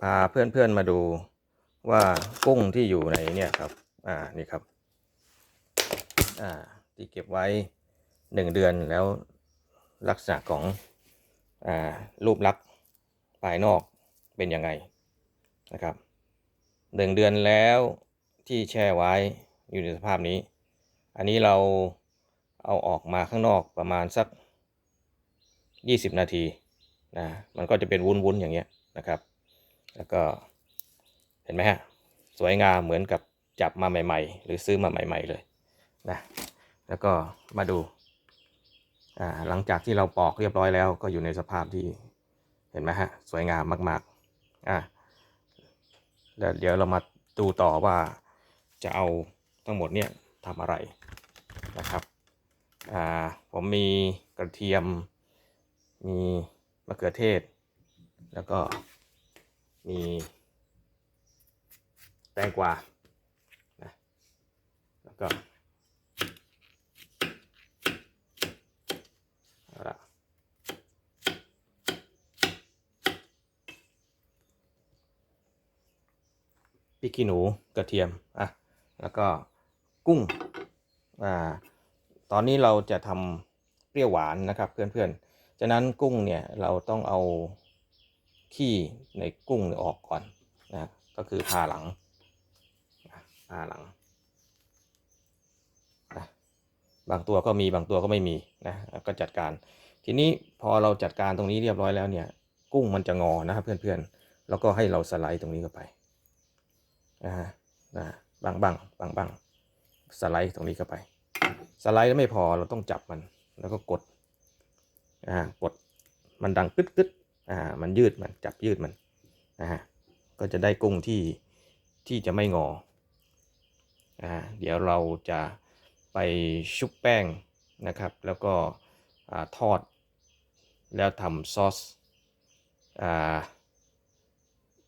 พาเพื่อนๆมาดูว่ากุ้งที่อยู่ในเนี่ยครับ อ่า นี่ครับ อ่า ที่เก็บไว้หนึ่งเดือนแล้วลักษณะของ อ่า รูปลักษณ์ภายนอกเป็นยังไงนะครับหนึ่งเดือนแล้วที่แช่ไว้อยู่ในสภาพนี้ อันนี้เราเอาออกมาข้างนอกประมาณสัก 20 นาทีนะ มันก็จะเป็นวุ้นๆอย่างเงี้ยนะครับ แล้วก็เห็นไหมฮะสวยงามเหมือนกับจับมาใหม่ ๆ หรือซื้อมาใหม่ ๆเลยนะแล้วก็มาดูอ่าหลังจากที่เราปอกเรียบร้อยแล้วก็อยู่ในสภาพที่เห็นไหมฮะสวยงามมากๆอ่าแล้วเดี๋ยวเรามาดูต่อว่าจะเอาทั้งหมดเนี่ยทำอะไรนะครับอ่าผมมีกระเทียมมีมะเขือเทศ แล้วก็ มีแตงกวานะแล้วก็พริกขี้หนูกระเทียมอะแล้วก็กุ้งอ่าตอนนี้เราจะทำเปรี้ยวหวานนะครับเพื่อนๆ ฉะนั้นกุ้งเนี่ยเราต้องเอา ขี้ในกุ้งเนี่ยออกก่อนนะก็คือผ่าหลังนะผ่าหลังนะบางตัวก็มีบางตัวก็ไม่มีนะก็จัดการ ทีนี้พอเราจัดการตรงนี้เรียบร้อยแล้วเนี่ย กุ้งมันจะงอนะครับเพื่อนๆ แล้วก็ให้เราสไลด์ตรงนี้เข้าไปนะฮะนะบางบังบางบังสไลด์ตรงนี้เข้าไป สไลด์แล้วไม่พอเราต้องจับมันแล้วก็กดอ่ากดมันดังกึดกึด อ่ามันยืดมันจับยืดมันนะฮะก็จะได้กุ้งที่ที่จะไม่งออ่าเดี๋ยวเราจะไปชุบแป้งนะครับ แล้วก็อ่าทอดแล้วทำซอสอ่า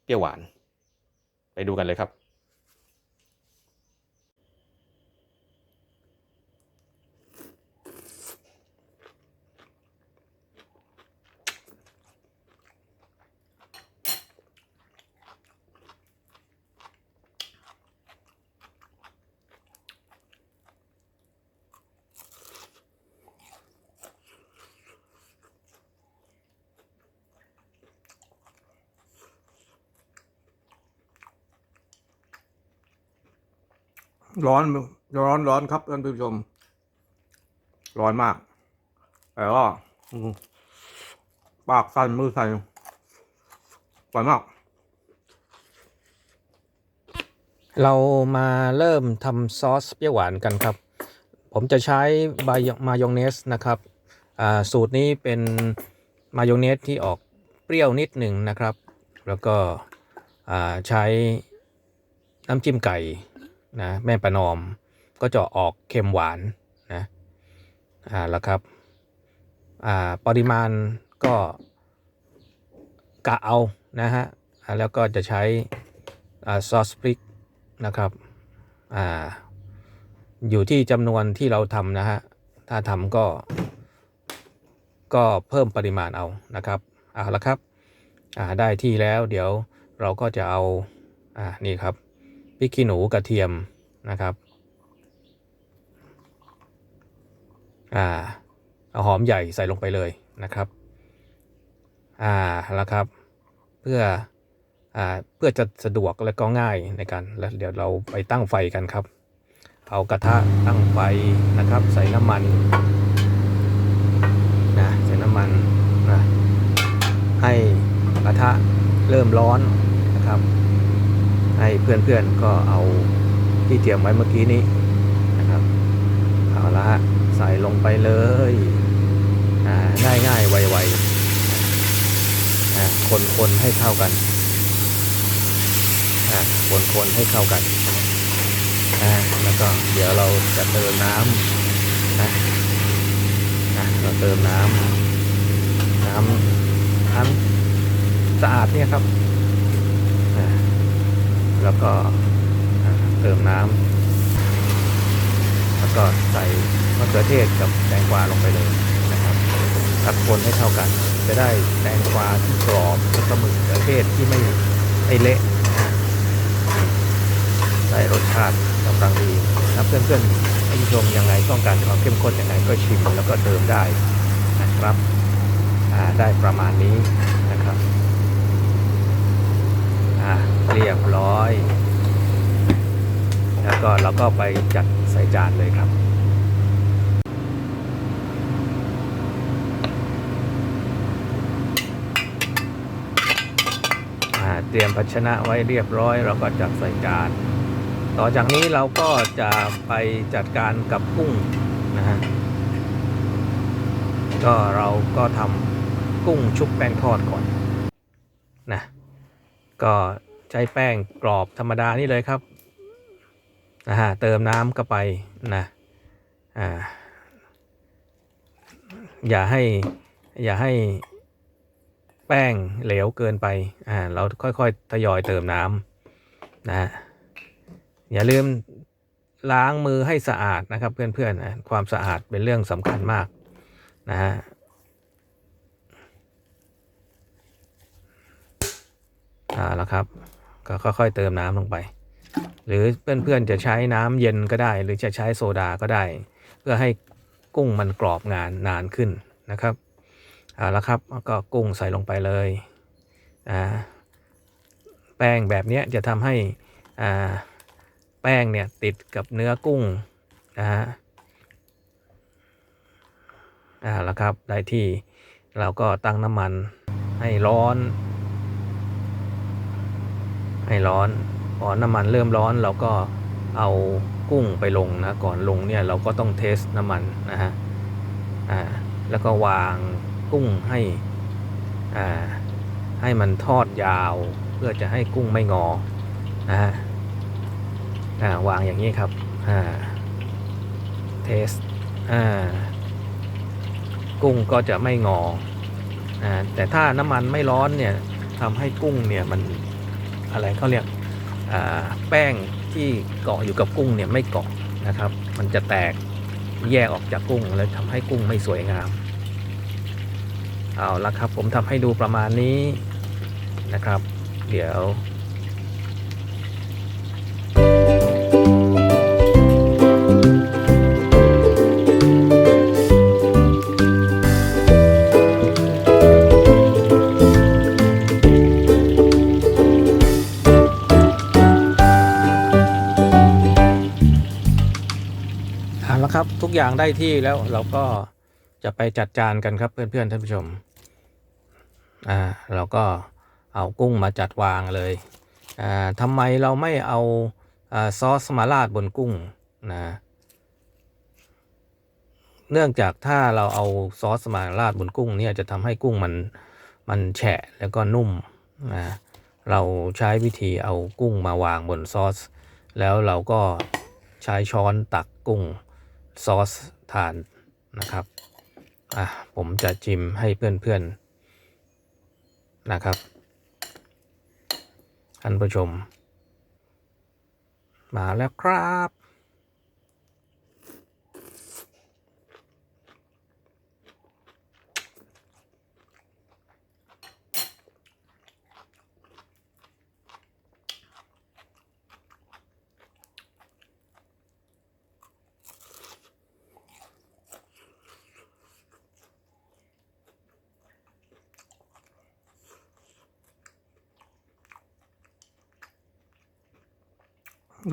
เปรี้ยวหวาน ไปดูกันเลยครับ ร้อนร้อนร้อนครับท่านผู้ชม ร้อนมาก แต่ก็อืมปากสั่นมือสั่นร้อนมาก เรามาเริ่มทำซอสเปรี้ยวหวานกันครับ ผมจะใช้ใบมายองเนสนะครับสูตรนี้เป็นมายองเนสที่ออกเปรี้ยวนิดหนึ่งนะครับ แล้วก็ใช้น้ำจิ้มไก่ นะแม่ประนอมก็จะออกเค็มหวานนะอ่าแล้วครับอ่าปริมาณก็กะเอานะฮะแล้วก็จะใช้อ่าซอสพริกนะครับอ่าอยู่ที่จำนวนที่เราทำนะฮะถ้าทำก็ก็เพิ่มปริมาณเอานะครับเอาละครับอ่าได้ที่แล้วเดี๋ยวเราก็จะเอาอ่านี่ครับ พริกขี้หนูกระเทียมนะครับอ่าเอาหอมใหญ่ใส่ลงไปเลยนะครับอ่าแล้วครับเพื่ออ่าเพื่อจะสะดวกและก็ง่ายในการแล้วเดี๋ยวเราไปตั้งไฟกันครับ เอากระทะตั้งไฟนะครับ ใส่น้ำมันนะใส่น้ำมันนะให้กระทะเริ่มร้อนนะครับ ให้เพื่อนๆก็เอาที่เตรียมไว้เมื่อกี้นี้นะครับเอาละฮะใส่ลงไปเลยอ่าง่ายง่ายๆไวๆอ่าคนคนให้เข้ากันอ่าคนคนให้เข้ากันอ่าแล้วก็เดี๋ยวเราจะเติมน้ำนะนะเราเติมน้ำน้ำน้ำสะอาดเนี่ยครับ แล้วก็เติมน้ำแล้วก็ใส่มะเขือเทศกับแตงกวาลงไปเลยนะครับตักคนให้เข้ากัน จะได้แตงกวาที่กรอบแล้วก็มะเขือเทศที่ไม่ไม่เละนะฮะได้รสชาติกำลังดีถ้าเพื่อนๆท่านผู้ชมยังไงต้องการความเข้มข้นยังไงก็ชิมแล้วก็เติมได้นะครับได้ประมาณนี้ อ่าเรียบร้อย แล้วก็เราก็ไปจัดใส่จานเลยครับเตรียมภาชนะไว้เรียบร้อย เราก็จัดใส่จาน ต่อจากนี้เราก็จะไปจัดการกับกุ้งนะฮะ ก็เราก็ทำกุ้งชุบแป้งทอดก่อนนะ ก็ใช้แป้งกรอบธรรมดานี่เลยครับนะฮะเติมน้ำเข้าไปนะอ่าอย่าให้อย่าให้แป้งเหลวเกินไปอ่าเราค่อยๆทยอยเติมน้ำนะฮะอย่าลืมล้างมือให้สะอาดนะครับเพื่อนๆนะความสะอาดเป็นเรื่องสำคัญมากนะฮะ อ่าแล้วครับ ก็ค่อยๆเติมน้ำลงไป หรือเพื่อนๆจะใช้น้ำเย็นก็ได้ หรือจะใช้โซดาก็ได้ เพื่อให้กุ้งมันกรอบงานนานขึ้นนะครับเอาและครับแล้วก็กุ้งใส่ลงไปเลยอ่าแป้งแบบนี้จะทำให้อ่าแป้งเนี่ยติดกับเนื้อกุ้งนะฮะอ่าแล้วครับได้ที่เราก็ตั้งน้ำมันให้ร้อน ให้ร้อนพอน้ำมันเริ่มร้อนเราก็เอากุ้งไปลงนะก่อนลงเนี่ยเราก็ต้องเทสน้ำมันนะฮะอ่าแล้วก็วางกุ้งให้อ่าให้มันทอดยาว เพื่อจะให้กุ้งไม่งอนะฮะอ่าวางอย่างนี้ครับอ่าเทสอ่ากุ้งก็จะไม่งออ่าแต่ถ้าน้ำมันไม่ร้อนเนี่ยทำให้กุ้งเนี่ยมัน อะไรเขาเรียกแป้งที่เกาะอยู่กับกุ้งเนี่ยไม่เกาะนะครับ มันจะแตกแยกออกจากกุ้งแล้วทำให้กุ้งไม่สวยงาม เอาละครับผมทำให้ดูประมาณนี้นะครับ เดี๋ยว เอาละครับทุกอย่างได้ที่แล้วเราก็จะไปจัดจานกันครับเพื่อนๆท่านผู้ชม อ่าเราก็เอากุ้งมาจัดวางเลย อ่าทำไมเราไม่เอาอาซอสมาราดบนกุ้งนะเนื่องจากถ้าเราเอาซอสมาราดบนกุ้งเนี่ยจะทำให้กุ้งมันมันแฉะแล้วก็นุ่มนะเราใช้วิธีเอากุ้งมาวางบนซอส แล้วเราก็ใช้ช้อนตักกุ้ง ซอสทานนะครับอะผมจะจิมให้เพื่อนๆนะครับท่านผู้ชม มาแล้วครับ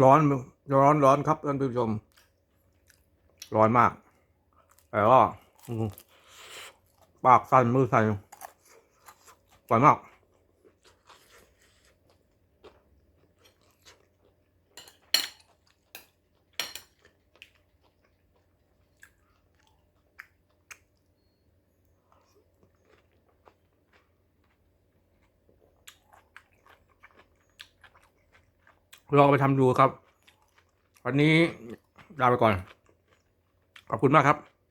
ร้อนร้อนร้อนครับท่านผู้ชม ร้อนมาก แต่ว่าปากสั่นมือสั่นร้อนมาก ลองไปทำดูครับ วันนี้ลาไปก่อน ขอบคุณมากครับ